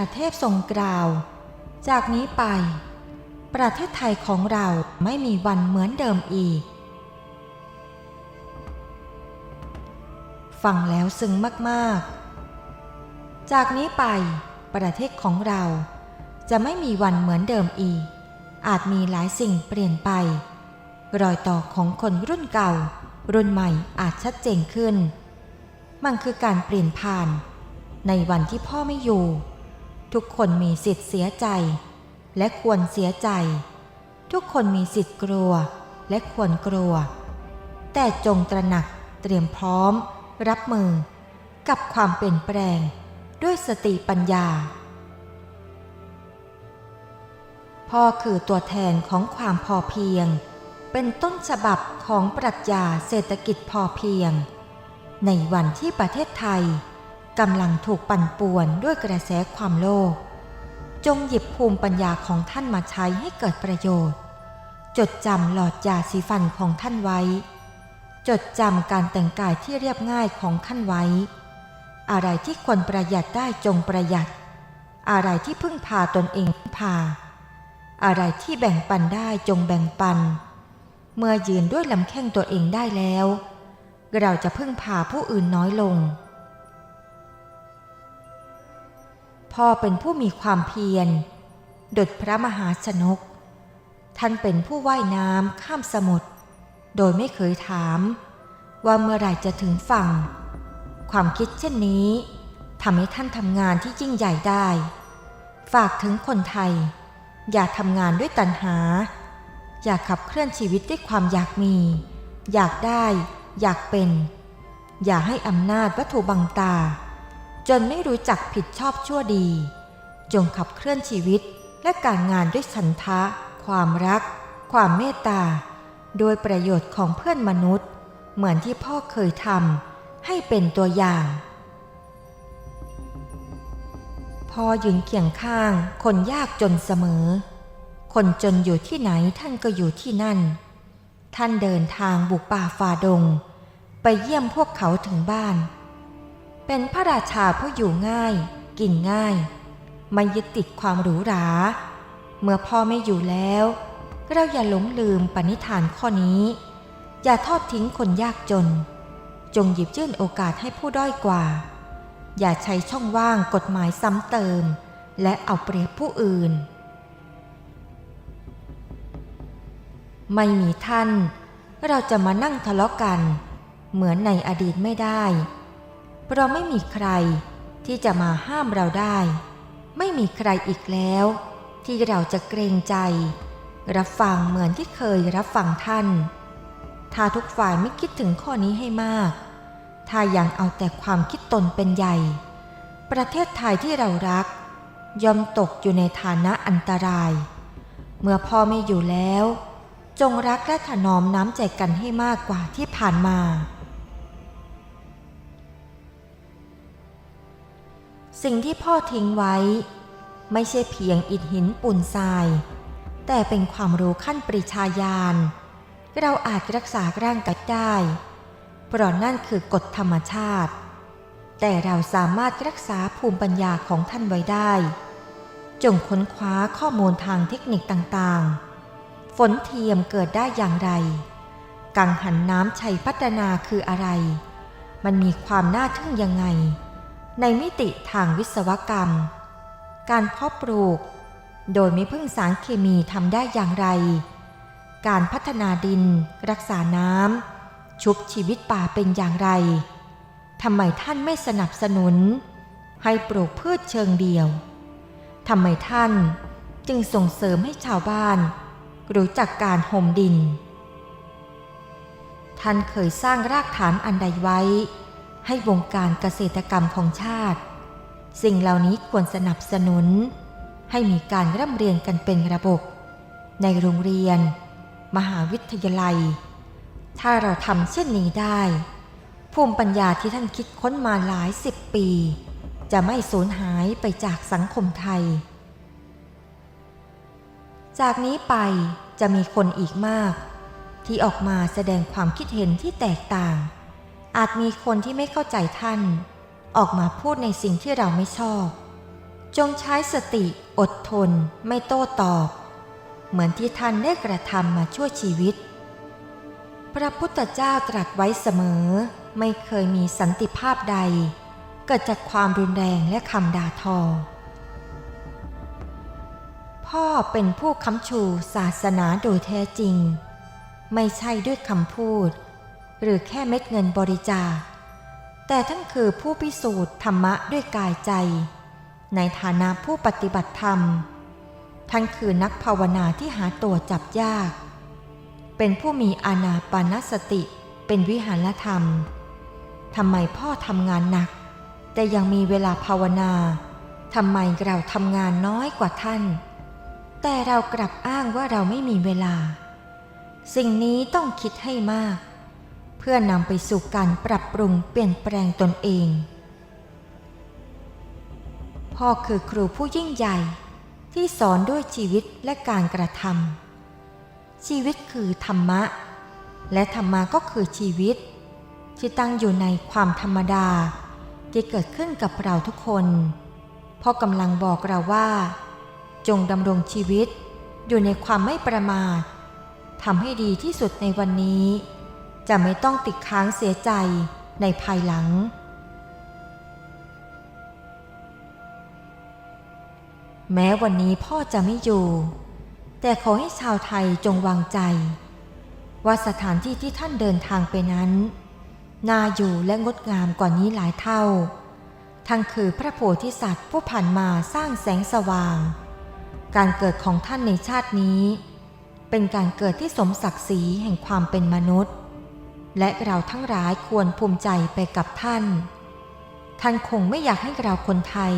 ระเทพทรงกล่าว จากนี้ไป ประเทศไทยของเราไม่มีวันเหมือนเดิมอีก ฟังแล้วซึ้งมาก ๆ จากนี้ไป ประเทศของเราจะไม่มีวันเหมือนเดิมอีก อาจมีหลายสิ่งเปลี่ยนไป รอยต่อของคนรุ่นเก่า รุ่นใหม่อาจชัดเจนขึ้น มันคือการเปลี่ยนผ่าน ในวันที่พ่อไม่อยู่ ทุกคนมีสิทธิ์เสียใจ และควรเสียใจ ทุกคนมีสิทธิ์กลัว และควรกลัว แต่จงตระหนักเตรียมพร้อม รับมือ กับความเปลี่ยนแปลง ด้วยสติปัญญา พ่อคือตัวแทนของความพอเพียง เป็นต้นฉบับของปรัชญาเศรษฐกิจพอเพียง ในวันที่ประเทศไทย กำลังถูกปั่นป่วนด้วยกระแสความโลภ จงหยิบภูมิปัญญาของท่านมาใช้ให้เกิดประโยชน์ จดจำหลอดยาสีฟันของท่านไว้ จดจำการแต่งกายที่เรียบง่ายของท่านไว้ อะไรที่ควรประหยัดได้จงประหยัด อะไรที่พึ่งพาตนเองพึ่งพาอะไรที่แบ่งปันได้จงแบ่งปัน เมื่อยืนด้วยลำแข้งตัวเองได้แล้ว เราจะพึ่งพาผู้อื่นน้อยลง พ่อเป็นผู้มีความเพียรดุจพระมหาชนก ท่านเป็นผู้ว่ายน้ำข้ามสมุทรโดยไม่เคยถาม ว่าเมื่อไหร่จะถึงฝั่ง ความคิดเช่นนี้ทำให้ท่านทำงานที่ยิ่งใหญ่ได้ ฝากถึงคนไทย อย่าทำงานด้วยตัณหา อย่าขับเคลื่อนชีวิตด้วยความอยากมี อยากได้ อยากเป็น อย่าให้อำนาจวัตถุบังตา จนไม่รู้จักผิดชอบชั่วดี จงขับเคลื่อนชีวิตและการงานด้วยฉันทะ ความรัก ความเมตตา โดยประโยชน์ของเพื่อนมนุษย์ เหมือนที่พ่อเคยทำให้เป็นตัวอย่าง พ่อยืนเคียงข้าง คนยากจนเสมอ คนจนอยู่ที่ไหนท่านก็อยู่ที่นั่น ท่านเดินทางบุกป่าฝ่าดง ไปเยี่ยมพวกเขาถึงบ้าน เป็นพระราชาผู้อยู่ง่าย กินง่าย ไม่ยึดติดความหรูหรา เมื่อพ่อไม่อยู่แล้ว เราอย่าหลงลืมปณิธานข้อนี้ อย่าทอดทิ้งคนยากจน จงหยิบยื่นโอกาสให้ผู้ด้อยกว่า อย่าใช้ช่องว่างกฎหมายซ้ำเติม และเอาเปรียบผู้อื่น ไม่มีท่าน เราจะมานั่งทะเลาะกัน เหมือนในอดีตไม่ได้ เราไม่มีใครที่จะมาห้ามเราได้ ไม่มีใครอีกแล้ว ที่เราจะเกรงใจ รับฟังเหมือนที่เคยรับฟังท่าน ถ้าทุกฝ่ายไม่คิดถึงข้อนี้ให้มาก ถ้ายังเอาแต่ความคิดตนเป็นใหญ่ ประเทศไทยที่เรารักย่อมตกอยู่ในฐานะอันตราย เมื่อพ่อไม่อยู่แล้ว จงรักและถนอมน้ำใจกันให้มากกว่าที่ผ่านมา สิ่งที่พ่อทิ้งไว้ ไม่ใช่เพียงอิฐหินปูนทราย แต่เป็นความรู้ขั้นปริชาญาณเราอาจรักษาร่างกายได้ เพราะนั่นคือกฎธรรมชาติ แต่เราสามารถรักษาภูมิปัญญาของท่านไว้ได้ จงค้นคว้าข้อมูลทางเทคนิคต่างๆ ฝนเทียมเกิดได้อย่างไร กังหันน้ำชัยพัฒนาคืออะไร มันมีความน่าทึ่งยังไง ในมิติทางวิศวกรรม การเพาะปลูก โดยไม่พึ่งสารเคมีทำได้อย่างไร การพัฒนาดิน รักษาน้ำชุบชีวิตป่าเป็นอย่างไรทำไมท่านไม่สนับสนุน ให้ปลูกพืชเชิงเดียวทำไมท่านจึงส่งเสริมให้ชาวบ้าน รู้จักการห่มดิน ท่านเคยสร้างรากฐานอันใดไว้ ให้วงการเกษตรกรรมของชาติ สิ่งเหล่านี้ควรสนับสนุน ให้มีการร่ำเรียนกันเป็นระบบ ในโรงเรียน มหาวิทยาลัย ถ้าเราทำเช่นนี้ได้ ภูมิปัญญาที่ท่านคิดค้นมาหลายสิบปี จะไม่สูญหายไปจากสังคมไทย จากนี้ไปจะมีคนอีกมาก ที่ออกมาแสดงความคิดเห็นที่แตกต่าง อาจมีคนที่ไม่เข้าใจท่าน ออกมาพูดในสิ่งที่เราไม่ชอบ จงใช้สติอดทนไม่โต้ตอบ เหมือนที่ท่านได้กระทำมาชั่วชีวิต พระพุทธเจ้าตรัสไว้เสมอ ไม่เคยมีสันติภาพใด เกิดจากความรุนแรงและคำด่าทอ พ่อเป็นผู้ค้ำชูศาสนาโดยแท้จริง ไม่ใช่ด้วยคำพูด หรือแค่เม็ดเงินบริจาค แต่ท่านคือผู้พิสูจน์ธรรมะด้วยกายใจ ในฐานะผู้ปฏิบัติธรรม ท่านคือนักภาวนาที่หาตัวจับยาก เป็นผู้มีอานาปานสติเป็นวิหารธรรม ทำไมพ่อทำงานหนัก แต่ยังมีเวลาภาวนาทำไมเราทำงานน้อยกว่าท่าน แต่เรากลับอ้างว่าเราไม่มีเวลา สิ่งนี้ต้องคิดให้มาก เพื่อนำไปสู่การปรับปรุงเปลี่ยนแปลงตนเอง พ่อคือครูผู้ยิ่งใหญ่ที่สอนด้วยชีวิตและการกระทำชีวิตคือธรรมะ และธรรมะก็คือชีวิต ที่ตั้งอยู่ในความธรรมดา ที่เกิดขึ้นกับเราทุกคนพ่อกำลังบอกเราว่า จงดำรงชีวิตอยู่ในความไม่ประมาททำให้ดีที่สุดในวันนี้ จะไม่ต้องติดค้างเสียใจในภายหลัง แม้วันนี้พ่อจะไม่อยู่ แต่ขอให้ชาวไทยจงวางใจ ว่าสถานที่ที่ท่านเดินทางไปนั้นน่าอยู่และงดงามกว่านี้หลายเท่า ทั้งคือพระโพธิสัตว์ผู้ผ่านมาสร้างแสงสว่าง การเกิดของท่านในชาตินี้ เป็นการเกิดที่สมศักดิ์ศรีแห่งความเป็นมนุษย์ และเราทั้งหลายควรภูมิใจไปกับท่าน ท่านคงไม่อยากให้เราคนไทย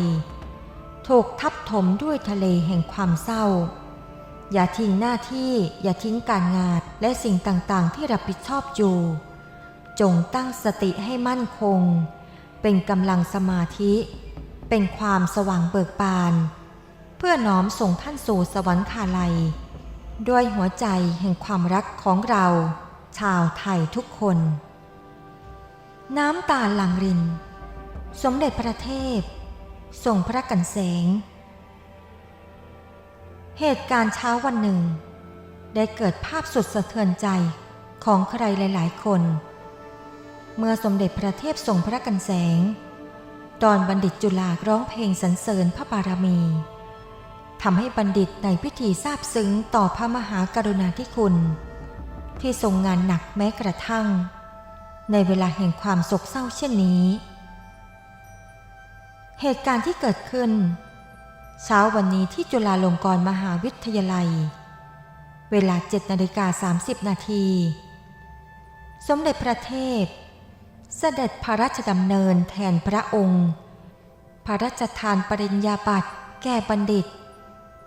ถูกทับถมด้วยทะเลแห่งความเศร้า อย่าทิ้งหน้าที่อย่าทิ้งการงานและสิ่งต่างๆ ที่รับผิดชอบอยู่ จงตั้งสติให้มั่นคง เป็นกำลังสมาธิ เป็นความสว่างเบิกบาน เพื่อน้อมส่งท่านสู่สวรรคาลัย ด้วยหัวใจแห่งความรักของเรา ชาวไทยทุกคน น้ำตาหลังริน สมเด็จพระเทพทรงพระกันแสง เหตุการณ์เช้าวันหนึ่ง ได้เกิดภาพสุดสะเทือนใจของใครหลาย ๆ คน เมื่อสมเด็จพระเทพทรงพระกันแสง ตอนบัณฑิตจุฬาร้องเพลงสรรเสริญพระบารมีทำให้บัณฑิตในพิธีทราบซึ้งต่อพระมหากรุณาธิคุณ ที่ทรงงานหนักแม้กระทั่ง ในเวลาแห่งความโศกเศร้าเช่นนี้ เหตุการณ์ที่เกิดขึ้น เช้าวันนี้ที่จุฬาลงกรณ์มหาวิทยาลัย เวลา7นาฬิกา30 นาที สมเด็จพระเทพ เสด็จพระราชดำเนินแทนพระองค์ พระราชทานปริญญาบัตรแก่บัณฑิต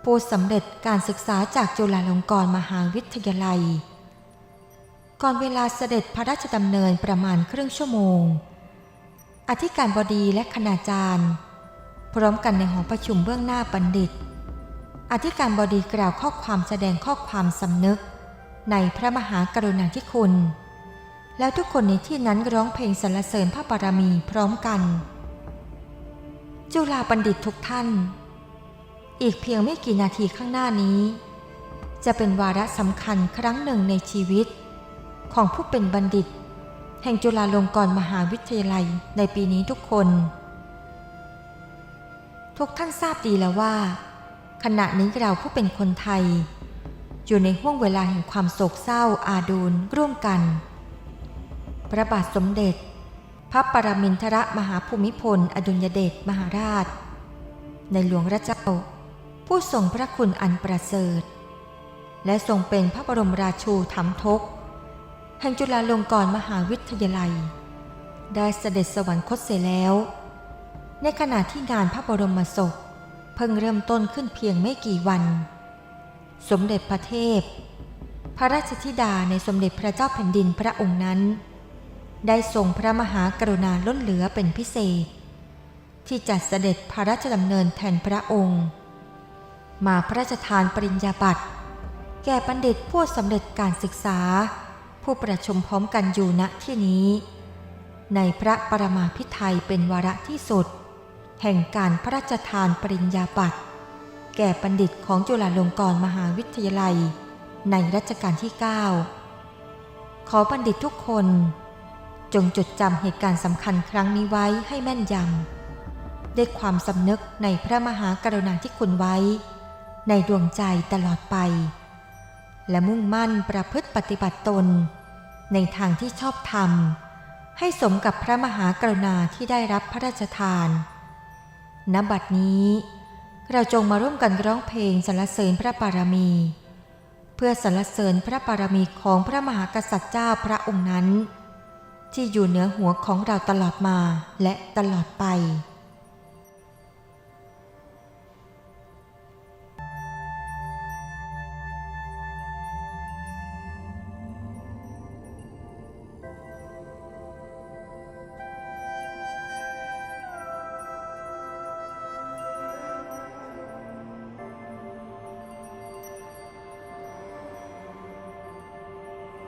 ผู้สำเร็จการศึกษาจากจุฬาลงกรณ์มหาวิทยาลัย ก่อนเวลาเสด็จพระราชดำเนินประมาณครึ่งชั่วโมง อธิการบดีและคณาจารย์ พร้อมกันในหอประชุมเบื้องหน้าบัณฑิต อธิการบดีกล่าวข้อความแสดงข้อความสำนึก ในพระมหากรุณาธิคุณ แล้วทุกคนในที่นั้นร้องเพลงสรรเสริญพระบารมีพร้อมกัน จุฬาบัณฑิตทุกท่าน อีกเพียงไม่กี่นาทีข้างหน้านี้ จะเป็นวาระสำคัญครั้งหนึ่งในชีวิต ของผู้เป็นบัณฑิต แห่งจุฬาลงกรณ์มหาวิทยาลัยในปีนี้ทุกคน ทุกท่านทราบดีแล้วว่า ขณะนี้เราผู้เป็นคนไทย อยู่ในห่วงเวลาแห่งความโศกเศร้าอาดูลร่วมกัน พระบาทสมเด็จ พระปรมินทรมหาภูมิพล อดุลยเดชมหาราช ในหลวงรัชเจ้าผู้ทรงพระคุณอันประเสริฐและทรงเป็นพระบรมราชูธรรมทก แห่งจุฬาลงกรณ์มหาวิทยาลัย ได้เสด็จสวรรคตเสียแล้ว ในขณะที่งานพระบรมศพเพิ่งเริ่มต้นขึ้นเพียงไม่กี่วัน สมเด็จพระเทพ พระราชธิดาในสมเด็จพระเจ้าแผ่นดินพระองค์นั้น ได้ทรงพระมหากรุณาล้นเหลือเป็นพิเศษ ที่จัดเสด็จพระราชดำเนินแทนพระองค์ มาพระราชทานปริญญาบัตรแก่บัณฑิตผู้สำเร็จการศึกษา ผู้ประชุมพร้อมกันอยู่ณที่นี้ ในพระปรมาภิไธยเป็นวาระที่สุด แห่งการพระราชทานปริญญาบัตรแก่บัณฑิตของจุฬาลงกรณ์มหาวิทยาลัย ในรัชกาลที่ 9 ขอบัณฑิตทุกคน จงจดจำเหตุการณ์สำคัญครั้งนี้ไว้ให้แม่นยำด้วยความสำนึกในพระมหากรุณาธิคุณไว้ ในดวงใจตลอดไป และมุ่งมั่นประพฤติปฏิบัติตน ในทางที่ชอบธรรม ให้สมกับพระมหากรุณาที่ได้รับพระราชทานณบัดนี้ เราจงมาร่วมกันร้องเพลงสรรเสริญพระบารมี เพื่อสรรเสริญพระบารมีของพระมหากษัตริย์เจ้าพระองค์นั้น ที่อยู่เหนือหัวของเราตลอดมาและตลอดไป